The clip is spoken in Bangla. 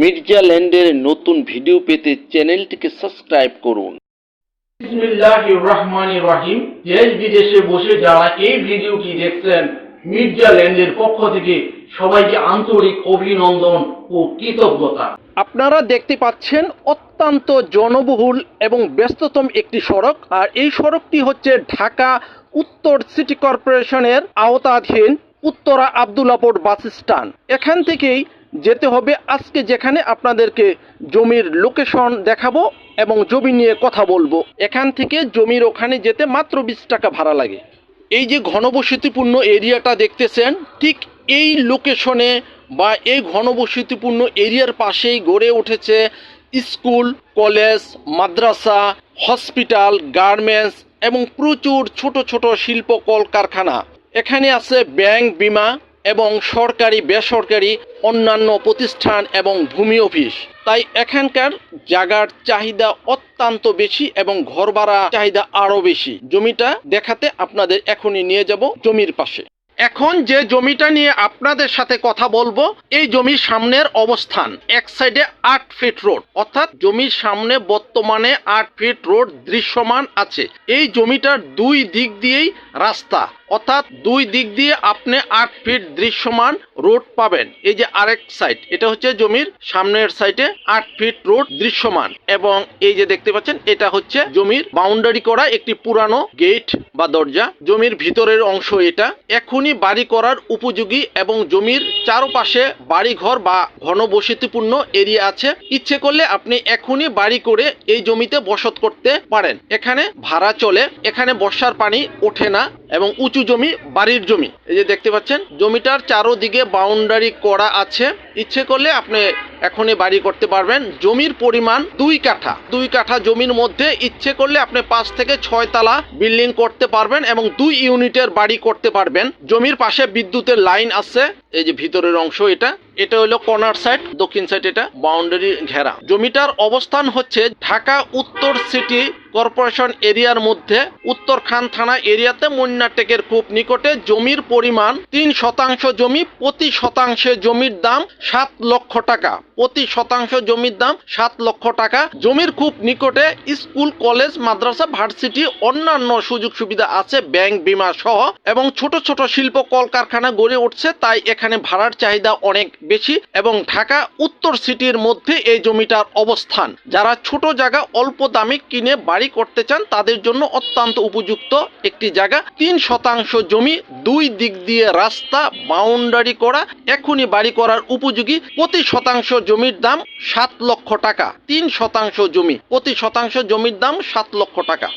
মির্জা ল্যান্ডের নতুন ভিডিও পেতে চ্যানেলটিকে সাবস্ক্রাইব করুন। রাহিম। দেশ বিদেশে বসে যারা এই ভিডিওটি দেখছেন মির্জা ল্যান্ডের পক্ষ থেকে সবাইকে আন্তরিক অভিনন্দন ও কৃতজ্ঞতা। আপনারা দেখতে পাচ্ছেন অত্যন্ত জনবহুল এবং ব্যস্ততম একটি সড়ক আর এই সড়কটি হচ্ছে ঢাকা উত্তর সিটি কর্পোরেশনের আওতাধীন উত্তরা আবদুল্লাপোর্ট বাস স্ট্যান্ড। এখান থেকেই যেতে হবে। আজকে যেখানে আপনাদেরকে জমির লোকেশন দেখাবো এবং জমি নিয়ে কথা বলব। এখান থেকে জমির ওখানে যেতে মাত্র বিশ টাকা ভাড়া লাগে। এই যে ঘনবসতিপূর্ণ এরিয়াটা দেখতেছেন, ঠিক এই লোকেশনে বা এই ঘনবসতিপূর্ণ এরিয়ার পাশেই গড়ে উঠেছে স্কুল, কলেজ, মাদ্রাসা, হসপিটাল, গার্মেন্টস এবং প্রচুর ছোট ছোট শিল্প কলকারখানা। এখানে আছে ব্যাংক, বিমা এবং সরকারি, বেসরকারি, অন্যান্য প্রতিষ্ঠান এবং ভূমি অফিস। তাই এখানকার জায়গার চাহিদা অত্যন্ত বেশি এবং ঘর ভাড়া চাহিদা আরও বেশি। জমিটা দেখাতে আপনাদের এখনই নিয়ে যাব জমির পাশে। এখন যে জমিটা নিয়ে আপনাদের সাথে কথা বলব, এই জমির সামনের অবস্থান। এক সাইডে আট ফিট রোড। অর্থাৎ জমির সামনে বর্তমানে আট ফিট রোড দৃশ্যমান আছে। এই জমিটার দুই দিক দিয়েই রাস্তা। অর্থাৎ দুই দিক দিয়ে আপনি আট ফিট দৃশ্যমান রোড পাবেন। এই যে আরেক সাইড এটা হচ্ছে জমির সামনের সাইডে আট ফিট রোড দৃশ্যমান এবং এই যে দেখতে পাচ্ছেন, এটা হচ্ছে জমির বাউন্ডারি করা একটি পুরানো গেট বা দরজা। জমির ভিতরের অংশ এটা। এখনই বাড়ি করার উপযোগী এবং জমির চারপাশে বাড়িঘর বা ঘনবসতিপূর্ণ এরিয়া আছে। ইচ্ছে করলে আপনি এখনই বাড়ি করে এই জমিতে বসত করতে পারেন। এখানে ভাড়া চলে, এখানে বর্ষার পানি ওঠে না এবং উঁচু জমি, বাড়ির জমি। এই যে দেখতে পাচ্ছেন, জমিটার চারোদিকে বাউন্ডারি করা আছে। ইচ্ছে করলে আপনি এখনই বাড়ি করতে পারবেন। জমির পরিমাণ দুই কাঠা। দুই কাঠা জমির মধ্যে ইচ্ছে করলে আপনি পাঁচ থেকে ছয় তালা বিল্ডিং করতে পারবেন এবং দুই ইউনিটের বাড়ি করতে পারবেন। জমির পাশে বিদ্যুতের লাইন আছে। এই যে ভিতরের অংশ এটা। এটা হলো কর্নার সাইড, দক্ষিণ সাইড এটা বাউন্ডারি ঘেরা। জমিটার অবস্থান হচ্ছে ঢাকা উত্তর সিটি কর্পোরেশন এরিয়ার মধ্যে উত্তর খান থানা এরিয়াতে মন্নাটেকের খুব নিকটে জমির পরিমাণ তিন শতাংশ জমি, প্রতি শতাংশে জমির দাম সাত লক্ষ টাকা। প্রতি শতাংশ জমির দাম সাত লক্ষ টাকা। জমির খুব নিকটে স্কুল, কলেজ, মাদ্রাসা, ভার্সিটি, অন্যান্য সুযোগ সুবিধা আছে ব্যাংক বিমা সহ এবং ছোট ছোট শিল্প কলকারখানা গড়ে উঠছে, তাই এখানে ভাড়ার চাহিদা অনেক বেশি এবং ঢাকা উত্তর সিটির মধ্যে এই জমিটার অবস্থান। যারা ছোট জায়গা অল্প দামে কিনে বাড়ি করতে চান, তাদের জন্য অত্যন্ত উপযুক্ত একটি জায়গা। তিন শতাংশ জমি দুই দিক দিয়ে রাস্তা, বাউন্ডারি করা, এখনই বাড়ি করার উপযোগী। প্রতি শতাংশ জমির দাম সাত লক্ষ টাকা। তিন শতাংশ জমি, প্রতি শতাংশ জমির দাম সাত লক্ষ টাকা।